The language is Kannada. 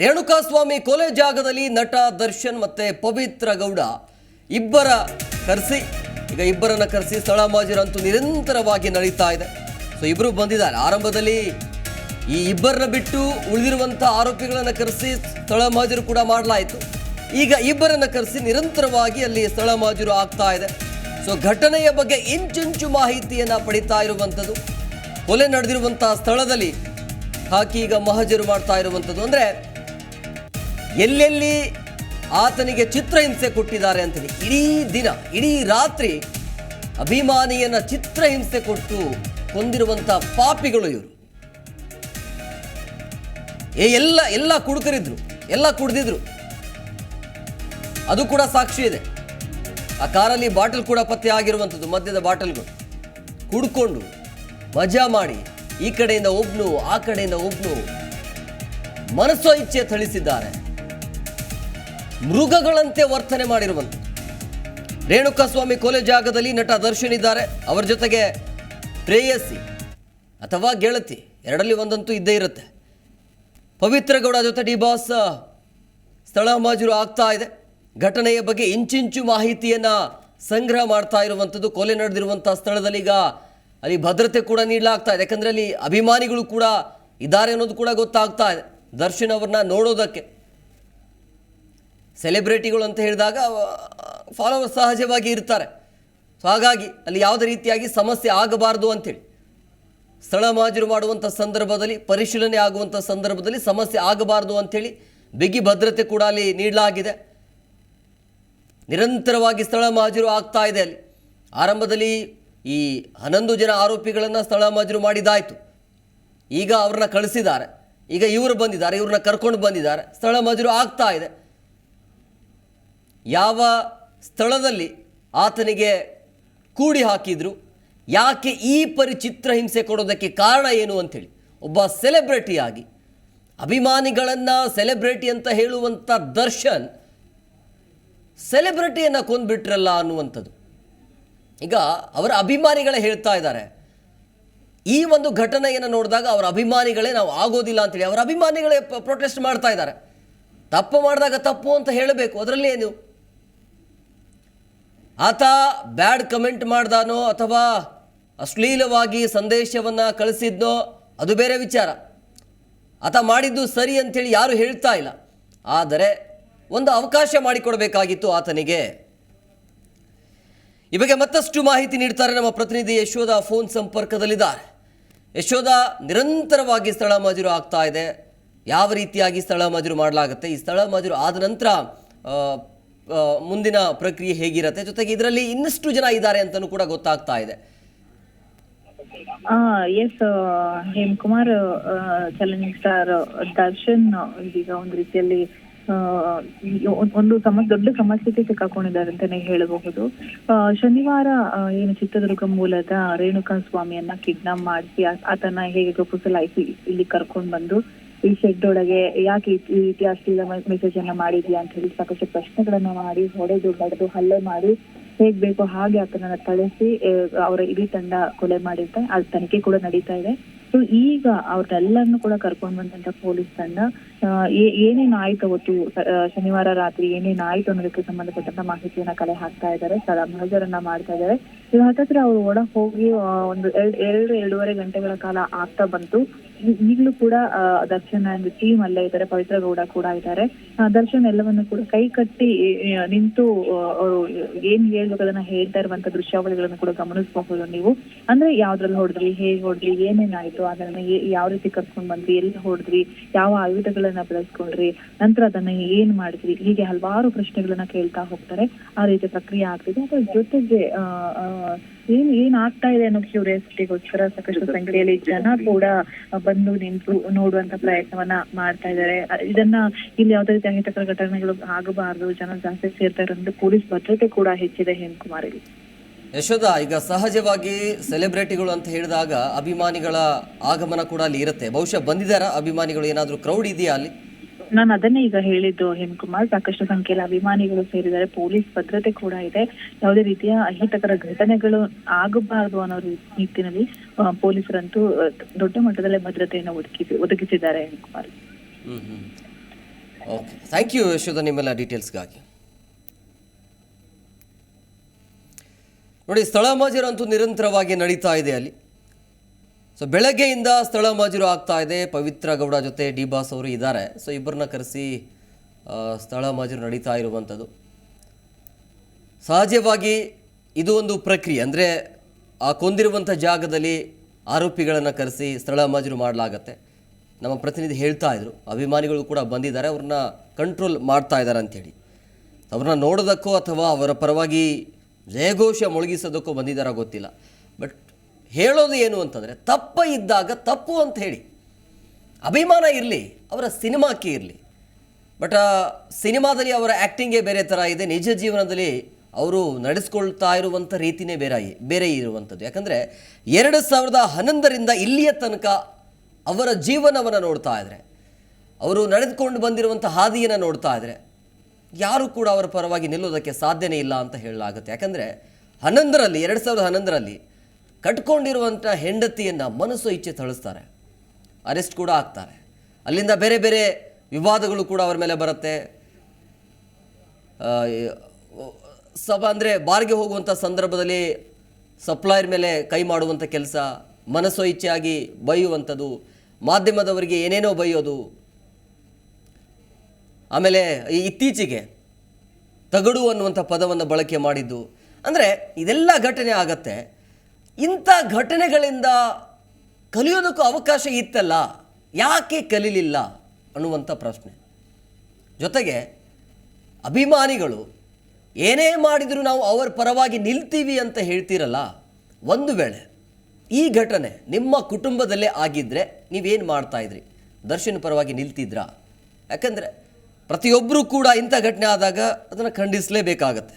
ರೇಣುಕಾಸ್ವಾಮಿ ಕೊಲೆ ಜಾಗದಲ್ಲಿ ನಟ ದರ್ಶನ್ ಮತ್ತೆ ಪವಿತ್ರ ಗೌಡ ಇಬ್ಬರ ಕರೆಸಿ, ಈಗ ಇಬ್ಬರನ್ನ ಕರೆಸಿ ಸ್ಥಳ ಮಾಜಿರಂತೂ ನಿರಂತರವಾಗಿ ನಡೀತಾ ಇದೆ. ಸೊ ಇಬ್ಬರು ಬಂದಿದ್ದಾರೆ. ಆರಂಭದಲ್ಲಿ ಈ ಇಬ್ಬರನ್ನ ಬಿಟ್ಟು ಉಳಿದಿರುವಂಥ ಆರೋಪಿಗಳನ್ನು ಕರೆಸಿ ಸ್ಥಳ ಮಾಜಿರು ಕೂಡ ಮಾಡಲಾಯಿತು. ಈಗ ಇಬ್ಬರನ್ನ ಕರೆಸಿ ನಿರಂತರವಾಗಿ ಅಲ್ಲಿ ಸ್ಥಳ ಮಾಜಿರು ಆಗ್ತಾ ಇದೆ. ಸೊ ಘಟನೆಯ ಬಗ್ಗೆ ಇಂಚುಂಚು ಮಾಹಿತಿಯನ್ನು ಪಡಿತಾ ಇರುವಂಥದ್ದು. ಕೊಲೆ ನಡೆದಿರುವಂಥ ಸ್ಥಳದಲ್ಲಿ ಹಾಕಿ ಈಗ ಮಹಜರು ಮಾಡ್ತಾ ಇರುವಂಥದ್ದು. ಅಂದ್ರೆ ಎಲ್ಲೆಲ್ಲಿ ಆತನಿಗೆ ಚಿತ್ರಹಿಂಸೆ ಕೊಟ್ಟಿದ್ದಾರೆ ಅಂತೇಳಿ, ಇಡೀ ದಿನ, ಇಡೀ ರಾತ್ರಿ ಅಭಿಮಾನಿಯನ್ನ ಚಿತ್ರಹಿಂಸೆ ಕೊಟ್ಟು ಕೊಂದಿರುವಂಥ ಪಾಪಿಗಳು ಇವರು. ಏ, ಎಲ್ಲ ಎಲ್ಲ ಕುಡುಕರಿದ್ರು ಎಲ್ಲ ಕುಡ್ದಿದ್ರು. ಅದು ಕೂಡ ಸಾಕ್ಷಿ ಇದೆ. ಆ ಕಾರಲ್ಲಿ ಬಾಟಲ್ ಕೂಡ ಪತ್ತೆ ಆಗಿರುವಂಥದ್ದು ಮದ್ಯದ ಬಾಟಲ್ಗಳು. ಕುಡ್ಕೊಂಡು ಮಜಾ ಮಾಡಿ ಈ ಕಡೆಯಿಂದ ಒಬ್ನು, ಆ ಕಡೆಯಿಂದ ಒಬ್ನು ಮನಸ್ಸೋ ಇಚ್ಛೆ ಥಳಿಸಿದ್ದಾರೆ. ಮೃಗಗಳಂತೆ ವರ್ತನೆ ಮಾಡಿರುವಂಥದ್ದು ರೇಣುಕಾಸ್ವಾಮಿ ಕೊಲೆ ಜಾಗದಲ್ಲಿ ನಟ ದರ್ಶನ್ ಇದ್ದಾರೆ. ಅವರ ಜೊತೆಗೆ ಪ್ರೇಯಸಿ ಅಥವಾ ಗೆಳತಿ, ಎರಡಲ್ಲಿ ಒಂದಂತೂ ಇದ್ದೇ ಇರುತ್ತೆ. ಪವಿತ್ರಗೌಡ ಜೊತೆ ಡಿ ಬಾಸ್ ಸ್ಥಳ ಮಾಜೂರು ಆಗ್ತಾ ಇದೆ. ಘಟನೆಯ ಬಗ್ಗೆ ಇಂಚಿಂಚು ಮಾಹಿತಿಯನ್ನು ಸಂಗ್ರಹ ಮಾಡ್ತಾ ಇರುವಂಥದ್ದು ಕೊಲೆ ನಡೆದಿರುವಂಥ ಸ್ಥಳದಲ್ಲಿ ಈಗ ಅಲ್ಲಿ ಭದ್ರತೆ ಕೂಡ ನೀಡಲಾಗ್ತಾ ಇದೆ. ಯಾಕಂದರೆ ಅಲ್ಲಿ ಅಭಿಮಾನಿಗಳು ಕೂಡ ಇದ್ದಾರೆ ಅನ್ನೋದು ಕೂಡ ಗೊತ್ತಾಗ್ತಾ ಇದೆ. ದರ್ಶನ್ ಅವ್ರನ್ನ ನೋಡೋದಕ್ಕೆ. ಸೆಲೆಬ್ರಿಟಿಗಳು ಅಂತ ಹೇಳಿದಾಗ ಫಾಲೋವರ್ ಸಹಜವಾಗಿ ಇರ್ತಾರೆ. ಸೊ ಹಾಗಾಗಿ ಅಲ್ಲಿ ಯಾವುದೇ ರೀತಿಯಾಗಿ ಸಮಸ್ಯೆ ಆಗಬಾರ್ದು ಅಂತೇಳಿ. ಸ್ಥಳ ಮಾಜರು ಮಾಡುವಂಥ ಸಂದರ್ಭದಲ್ಲಿ, ಪರಿಶೀಲನೆ ಆಗುವಂಥ ಸಂದರ್ಭದಲ್ಲಿ ಸಮಸ್ಯೆ ಆಗಬಾರ್ದು ಅಂಥೇಳಿ ಬಿಗಿ ಭದ್ರತೆ ಕೂಡ ಅಲ್ಲಿ ನೀಡಲಾಗಿದೆ. ನಿರಂತರವಾಗಿ ಸ್ಥಳ ಮಾಜಿರು ಆಗ್ತಾ ಇದೆ ಅಲ್ಲಿ. ಆರಂಭದಲ್ಲಿ ಈ ಹನ್ನೊಂದು ಜನ ಆರೋಪಿಗಳನ್ನು ಸ್ಥಳ ಮಾಜಿರು ಮಾಡಿದಾಯಿತು. ಈಗ ಅವ್ರನ್ನ ಕಳಿಸಿದ್ದಾರೆ. ಈಗ ಇವರು ಬಂದಿದ್ದಾರೆ, ಇವ್ರನ್ನ ಕರ್ಕೊಂಡು ಬಂದಿದ್ದಾರೆ. ಸ್ಥಳ ಮಾಜರು ಆಗ್ತಾ ಇದೆ. ಯಾವ ಸ್ಥಳದಲ್ಲಿ ಆತನಿಗೆ ಕೂಡಿ ಹಾಕಿದ್ರು, ಯಾಕೆ ಈ ಪರಿಚಿತ್ರ ಚಿತ್ರಹಿಂಸೆ ಕೊಡೋದಕ್ಕೆ ಕಾರಣ ಏನು ಅಂಥೇಳಿ ಒಬ್ಬ ಸೆಲೆಬ್ರಿಟಿಯಾಗಿ ಅಭಿಮಾನಿಗಳನ್ನು ಸೆಲೆಬ್ರಿಟಿ ಅಂತ ಹೇಳುವಂಥ ದರ್ಶನ್ ಸೆಲೆಬ್ರಿಟಿಯನ್ನು ಕೊಂದ್ಬಿಟ್ರಲ್ಲ ಅನ್ನುವಂಥದ್ದು. ಈಗ ಅವರ ಅಭಿಮಾನಿಗಳೇ ಹೇಳ್ತಾ ಇದ್ದಾರೆ, ಈ ಒಂದು ಘಟನೆಯನ್ನು ನೋಡಿದಾಗ ಅವರ ಅಭಿಮಾನಿಗಳೇ ನಾವು ಆಗೋದಿಲ್ಲ ಅಂತೇಳಿ ಅವರ ಅಭಿಮಾನಿಗಳೇ ಪ್ರೊಟೆಸ್ಟ್ ಮಾಡ್ತಾ ಇದ್ದಾರೆ. ತಪ್ಪು ಮಾಡಿದಾಗ ತಪ್ಪು ಅಂತ ಹೇಳಬೇಕು, ಅದರಲ್ಲಿ ಏನು? ಆತ ಬ್ಯಾಡ್ ಕಮೆಂಟ್ ಮಾಡ್ದಾನೋ ಅಥವಾ ಅಶ್ಲೀಲವಾಗಿ ಸಂದೇಶವನ್ನು ಕಳಿಸಿದ್ನೋ ಅದು ಬೇರೆ ವಿಚಾರ. ಆತ ಮಾಡಿದ್ದು ಸರಿ ಅಂಥೇಳಿ ಯಾರು ಹೇಳ್ತಾ ಇಲ್ಲ. ಆದರೆ ಒಂದು ಅವಕಾಶ ಮಾಡಿಕೊಡಬೇಕಾಗಿತ್ತು ಆತನಿಗೆ. ಈ ಬಗ್ಗೆ ಮತ್ತಷ್ಟು ಮಾಹಿತಿ ನೀಡ್ತಾರೆ ನಮ್ಮ ಪ್ರತಿನಿಧಿ ಯಶೋಧ ಫೋನ್ ಸಂಪರ್ಕದಲ್ಲಿದ್ದಾರೆ. ಯಶೋಧ ನಿರಂತರವಾಗಿ ಸ್ಥಳ ಮಜೂರು ಆಗ್ತಾ ಇದೆ. ಯಾವ ರೀತಿಯಾಗಿ ಸ್ಥಳ ಮಜೂರು ಮಾಡಲಾಗುತ್ತೆ? ಈ ಸ್ಥಳ ಮಜೂರು ಆದ ನಂತರ ಮುಂದಿನ ಪ್ರಕ್ರಿಯೆ ಹೇಗಿರುತ್ತೆ? ಜೊತೆಗೆ ಇದರಲ್ಲಿ ಇನ್ನಷ್ಟು ಜನ ಇದ್ದಾರೆ ಅಂತಲೂ ಕೂಡ ಗೊತ್ತಾಗ್ತಾ ಇದೆ. ಎಸ್ ಹೇಮಕುಮಾರ್ ಸ್ಟಾರ್ ದರ್ಶನ್ ಇದೀಗ ಒಂದ್ ರೀತಿಯಲ್ಲಿ ಒಂದು ಸಮ, ದೊಡ್ಡ ಸಮಸ್ಯೆಗೆ ಸಿಕ್ಕಾಕೊಂಡಿದ್ದಾರೆ ಅಂತಾನೆ ಹೇಳಬಹುದು. ಶನಿವಾರ ಏನು ಚಿತ್ರದುರ್ಗ ಮೂಲದ ರೇಣುಕಾ ಸ್ವಾಮಿಯನ್ನ ಕಿಡ್ನಾಪ್ ಮಾಡಿಸಿ ಆತನ ಹೇಗೆ ಗೊಪ್ಪಸಲಾಯಿಸಿ ಇಲ್ಲಿ ಕರ್ಕೊಂಡ್ ಬಂದು ಈ ಶೆಡ್ ಒಳಗೆ ಯಾಕೆ ಈ- ರೀತಿ ಅಶ್ಲೀಲ ಮೆಸೇಜ್ ಅನ್ನ ಮಾಡಿದ್ಯಾ ಅಂತ ಹೇಳಿ ಸಾಕಷ್ಟು ಪ್ರಶ್ನೆಗಳನ್ನ ಮಾಡಿ, ಹೊಡೆದು ಬಡದು ಹಲ್ಲೆ ಮಾಡಿ ಹೇಗ್ ಬೇಕೋ ಹಾಗೆ ಆತನನ್ನ ಥಳಿಸಿ ಅವರ ಇಡೀ ತಂಡ ಕೊಲೆ ಮಾಡಿರ್ತಾರೆ ಅದ್ ತನಿಖೆ ಕೂಡ ನಡೀತಾ ಇದೆ. ಸೊ ಈಗ ಅವ್ರನ್ನೆಲ್ಲರನ್ನು ಕೂಡ ಕರ್ಕೊಂಡ್ ಬಂದಂತ ಪೊಲೀಸ್ ತಂಡ ಏನೇನ್ ಆಯ್ತು ಅವತ್ತು ಶನಿವಾರ ರಾತ್ರಿ ಏನೇನ್ ಆಯ್ತು ಅನ್ನೋದಕ್ಕೆ ಸಂಬಂಧಪಟ್ಟಂತ ಮಾಹಿತಿಯನ್ನ ಕಲೆ ಹಾಕ್ತಾ ಇದ್ದಾರೆ ಮಹಜರನ್ನ ಮಾಡ್ತಾ ಇದ್ದಾರೆ. ಇದು ಹತ್ತತ್ರ ಅವ್ರು ಒಳ ಹೋಗಿ ಒಂದು ಎರಡ್, ಎರಡು, ಎರಡೂವರೆ ಗಂಟೆಗಳ ಕಾಲ ಆಗ್ತಾ ಬಂತು. ಈಗ್ಲೂ ಕೂಡ ದರ್ಶನ್ ಅಂಡ್ ಟೀಮ್ ಅಲ್ಲೇ ಇದ್ದಾರೆ, ಪವಿತ್ರ ಗೌಡ ಕೂಡ ಇದ್ದಾರೆ. ದರ್ಶನ್ ಎಲ್ಲವನ್ನು ಕೂಡ ಕೈ ಕಟ್ಟಿ ನಿಂತು ಅವರು ಏನ್ ಅದನ್ನ ಹೇಳ್ತಾ ಇರುವಂತ ದೃಶ್ಯಾವಳಿಗಳನ್ನು ಕೂಡ ಗಮನಿಸಬಹುದು ನೀವು. ಅಂದ್ರೆ ಯಾವ್ದ್ರಲ್ಲಿ ಹೊಡೆದ್ರಿ, ಹೇಗ್ ಹೊಡೆದ್ರಿ ಏನೇನಾಯ್ತು ಅದನ್ನ ಯಾವ ರೀತಿ ಕರ್ಕೊಂಡ್ ಬಂದ್ರಿ, ಎಲ್ಲಿ ಹೊಡೆದ್ರಿ, ಯಾವ ಆಯುಧಗಳನ್ನ ಬಳಸ್ಕೊಂಡ್ರಿ, ನಂತರ ಅದನ್ನ ಏನ್ ಮಾಡಿದ್ರಿ, ಹೀಗೆ ಹಲವಾರು ಪ್ರಶ್ನೆಗಳನ್ನ ಕೇಳ್ತಾ ಹೋಗ್ತಾರೆ. ಆ ರೀತಿ ಪ್ರಕ್ರಿಯೆ ಆಗ್ತಿದೆ. ಅದ್ರ ಜೊತೆಗೆ ಏನ್ ಏನ್ ಆಗ್ತಾ ಇದೆ ಅನ್ನೋ ಕ್ಯೂರಿಯಾಸಿಟಿಗೋಸ್ಕರ ಸಾಕಷ್ಟು ಸಂಖ್ಯೆಯಲ್ಲಿ ಜನ ಕೂಡ ಬಂದು ನಿಂತು ನೋಡುವಂತ ಪ್ರಯತ್ನವನ್ನ ಮಾಡ್ತಾ ಇದ್ದಾರೆ. ಇದನ್ನ ಇಲ್ಲಿ ಯಾವ್ದೇ ರೀತಿ ಅಹಿತಕರ ಘಟನೆಗಳು ಆಗಬಾರದು, ಜನ ಜಾಸ್ತಿ ಸೇರ್ತಾ ಇರೋದ್ರಿಂದ ಪೊಲೀಸ್ ಭದ್ರತೆ ಕೂಡ ಹೆಚ್ಚಿದೆ ಹೇಮಕುಮಾರ್ ಇಲ್ಲಿ. ಯಶೋಧ, ಈಗ ಸಹಜವಾಗಿ ಸೆಲೆಬ್ರಿಟಿಗಳು ಅಂತ ಹೇಳಿದಾಗ ಅಭಿಮಾನಿಗಳ ಆಗಮನ ಕೂಡ ಅಲ್ಲಿ ಇರುತ್ತೆ. ಬಹುಶಃ ಬಂದಿದ್ದಾರಾ ಅಭಿಮಾನಿಗಳು? ಏನಾದರೂ ಕ್ರೌಡ್ ಇದೆಯಾ ಅಲ್ಲಿ? ನಾನು ಅದನ್ನೇ ಈಗ ಹೇಳಿದ್ದು ಹೇಮಕುಮಾರ್. ಸಾಕಷ್ಟು ಸಂಖ್ಯೆಯಲ್ಲಿ ಅಭಿಮಾನಿಗಳು ಸೇರಿದ್ದಾರೆ. ಪೊಲೀಸ್ ಭದ್ರತೆ ಕೂಡ ಇದೆ. ಯಾವುದೇ ರೀತಿಯ ಅಹಿತಕರ ಘಟನೆಗಳು ಆಗಬಾರದು ಅನ್ನೋ ನಿಟ್ಟಿನಲ್ಲಿ ಪೊಲೀಸರಂತೂ ದೊಡ್ಡ ಮಟ್ಟದಲ್ಲೇ ಭದ್ರತೆಯನ್ನು ಒದಗಿಸಿ ಒದಗಿಸಿದ್ದಾರೆ Hemakumar. Hmm hmm okay thank you Yashoda, ನಿಮ್ಮೆಲ್ಲ ಡೀಟೇಲ್ಸ್ಗಾಗಿ. ನೋಡಿ, ಸ್ಥಳ ಮಾಜೂರು ಅಂತೂ ನಿರಂತರವಾಗಿ ನಡೀತಾ ಇದೆ ಅಲ್ಲಿ. ಸೊ ಬೆಳಗ್ಗೆಯಿಂದ ಸ್ಥಳ ಮಾಜೂರು ಆಗ್ತಾ ಇದೆ. ಪವಿತ್ರ ಗೌಡ ಜೊತೆ ಡಿ ಬಾಸ್ ಅವರು ಇದ್ದಾರೆ. ಸೊ ಇಬ್ಬರನ್ನ ಕರೆಸಿ ಸ್ಥಳ ಮಾಜೂರು ನಡೀತಾ ಇರುವಂಥದ್ದು. ಸಹಜವಾಗಿ ಇದು ಒಂದು ಪ್ರಕ್ರಿಯೆ. ಅಂದರೆ, ಆ ಕೊಂದಿರುವಂಥ ಜಾಗದಲ್ಲಿ ಆರೋಪಿಗಳನ್ನು ಕರೆಸಿ ಸ್ಥಳ ಮಾಜೂರು ಮಾಡಲಾಗತ್ತೆ. ನಮ್ಮ ಪ್ರತಿನಿಧಿ ಹೇಳ್ತಾ ಇದ್ರು. ಅಭಿಮಾನಿಗಳು ಕೂಡ ಬಂದಿದ್ದಾರೆ. ಅವ್ರನ್ನ ಕಂಟ್ರೋಲ್ ಮಾಡ್ತಾ ಇದ್ದಾರೆ ಅಂಥೇಳಿ. ಅವ್ರನ್ನ ನೋಡೋದಕ್ಕೋ ಅಥವಾ ಅವರ ಪರವಾಗಿ ಜಯಘೋಷ ಮೊಳಗಿಸೋದಕ್ಕೋ ಬಂದಿದ್ದಾರೋ ಗೊತ್ತಿಲ್ಲ. ಬಟ್ ಹೇಳೋದು ಏನು ಅಂತಂದರೆ, ತಪ್ಪ ಇದ್ದಾಗ ತಪ್ಪು ಅಂತ ಹೇಳಿ. ಅಭಿಮಾನ ಇರಲಿ, ಅವರ ಸಿನಿಮಾಕ್ಕೆ ಇರಲಿ. ಬಟ್ ಸಿನಿಮಾದಲ್ಲಿ ಅವರ ಆ್ಯಕ್ಟಿಂಗೇ ಬೇರೆ ಥರ ಇದೆ. ನಿಜ ಜೀವನದಲ್ಲಿ ಅವರು ನಡೆಸ್ಕೊಳ್ತಾ ಇರುವಂಥ ರೀತಿನೇ ಬೇರೆ ಬೇರೆ ಇರುವಂಥದ್ದು. ಯಾಕಂದರೆ, ಎರಡು ಸಾವಿರದ ಹನ್ನೊಂದರಿಂದ ಇಲ್ಲಿಯ ತನಕ ಅವರ ಜೀವನವನ್ನು ನೋಡ್ತಾ ಇದ್ದರೆ ಅವರು ನಡೆದುಕೊಂಡು ಬಂದಿರುವಂಥ ಹಾದಿಯನ್ನು ನೋಡ್ತಾ ಇದ್ದರೆ ಯಾರು ಕೂಡ ಅವರ ಪರವಾಗಿ ನಿಲ್ಲೋದಕ್ಕೆ ಸಾಧ್ಯನೇ ಇಲ್ಲ ಅಂತ ಹೇಳಲಾಗುತ್ತೆ. ಯಾಕಂದರೆ, ಹನ್ನೊಂದರಲ್ಲಿ, ಎರಡು ಸಾವಿರದ ಹನ್ನೊಂದರಲ್ಲಿ ಕಟ್ಕೊಂಡಿರುವಂಥ ಹೆಂಡತಿಯನ್ನು ಮನಸ್ಸು ಇಚ್ಛೆ ಥಳಿಸ್ತಾರೆ. ಅರೆಸ್ಟ್ ಕೂಡ ಆಗ್ತಾರೆ. ಅಲ್ಲಿಂದ ಬೇರೆ ಬೇರೆ ವಿವಾದಗಳು ಕೂಡ ಅವರ ಮೇಲೆ ಬರುತ್ತೆ. ಸಭಾ ಅಂದರೆ ಬಾರ್ಗೆ ಹೋಗುವಂಥ ಸಂದರ್ಭದಲ್ಲಿ ಸಪ್ಲೈಯರ್ ಮೇಲೆ ಕೈ ಮಾಡುವಂಥ ಕೆಲಸ, ಮನಸ್ಸು ಇಚ್ಛೆಯಾಗಿ ಬೈಯುವಂಥದ್ದು, ಮಾಧ್ಯಮದವರಿಗೆ ಏನೇನೋ ಬೈಯೋದು. ಆಮೇಲೆ ಈ ಇತ್ತೀಚೆಗೆ ತಗಡು ಅನ್ನುವಂಥ ಪದವನ್ನು ಬಳಕೆ ಮಾಡಿದ್ದು. ಅಂದರೆ ಇದೆಲ್ಲ ಘಟನೆ ಆಗತ್ತೆ. ಇಂಥ ಘಟನೆಗಳಿಂದ ಕಲಿಯೋದಕ್ಕೂ ಅವಕಾಶ ಇತ್ತಲ್ಲ? ಯಾಕೆ ಕಲೀಲಿಲ್ಲ ಅನ್ನುವಂಥ ಪ್ರಶ್ನೆ. ಜೊತೆಗೆ ಅಭಿಮಾನಿಗಳು, ಏನೇ ಮಾಡಿದರೂ ನಾವು ಅವರ ಪರವಾಗಿ ನಿಲ್ತೀವಿ ಅಂತ ಹೇಳ್ತೀರಲ್ಲ? ಒಂದು ವೇಳೆ ಈ ಘಟನೆ ನಿಮ್ಮ ಕುಟುಂಬದಲ್ಲೇ ಆಗಿದ್ದರೆ ನೀವೇನು ಮಾಡ್ತಾಯಿದ್ರಿ ದರ್ಶನ ಪರವಾಗಿ ನಿಲ್ತಿದ್ರಾ? ಯಾಕಂದರೆ ಪ್ರತಿಯೊಬ್ಬರೂ ಕೂಡ ಇಂಥ ಘಟನೆ ಆದಾಗ ಅದನ್ನು ಖಂಡಿಸಲೇಬೇಕಾಗತ್ತೆ.